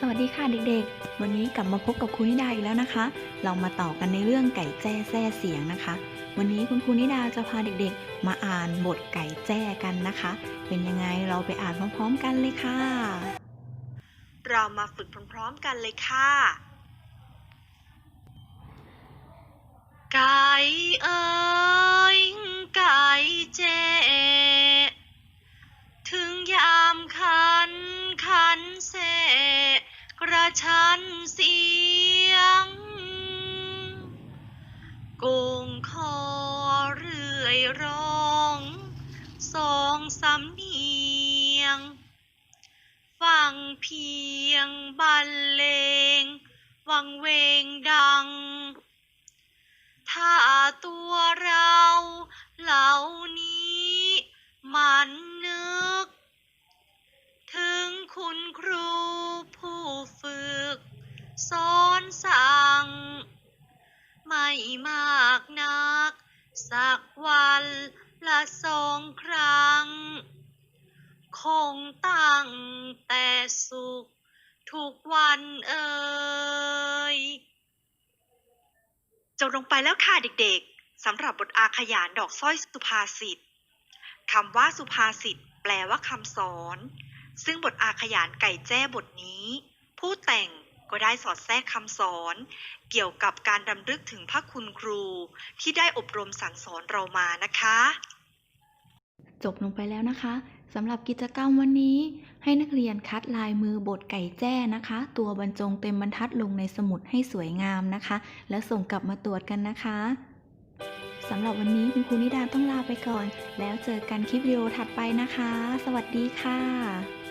สวัสดีค่ะเด็กๆ วันนี้กลับมาพบกับครูนิดาอีกแล้วนะคะ เรามาต่อกันในเรื่องไก่แจ้แซ่เสียงนะคะ วันนี้คุณครูนิดาจะพาเด็กๆ มาอ่านบทไก่แจ้กันนะคะ เป็นยังไงเราไปอ่านพร้อมๆกันเลยค่ะ เรามาฝึกพร้อมๆกันเลยค่ะ อยร้องสองสำเนียง ฟังเพียงบรรเลง วังเวงดัง ถ้าตัวเราเหล่านี้มันนึก ถึงคุณครูผู้ฝึกสอนสั่ง ไม่มา สักวันละสองครั้ง คงตั้งแต่สุขทุกวันเอ่ยจบลงไปแล้วค่ะเด็กๆสำหรับบทอาขยานดอกสร้อยสุภาษิตคำว่าสุภาษิตแปลว่าคำสอน ซึ่งบทอาขยานไก่แจ้บทนี้ ผู้แต่ง ก็ได้สอดแทรกคำสอน เกี่ยวกับการรำลึกถึงพระคุณครู ที่ได้อบรมสั่งสอนเรามานะคะ จบลงไปแล้วนะคะสำหรับกิจกรรมวันนี้ ให้นักเรียนคัดลายมือบทไก่แจ้นะคะ ตัวบรรจงเต็มบรรทัดลงในสมุดให้สวยงามนะคะ แล้วส่งกลับมาตรวจกันนะคะสำหรับวันนี้คุณครูนิดาต้องลาไปก่อน แล้วเจอกันคลิปวิดีโอถัดไปนะคะ สวัสดีค่ะ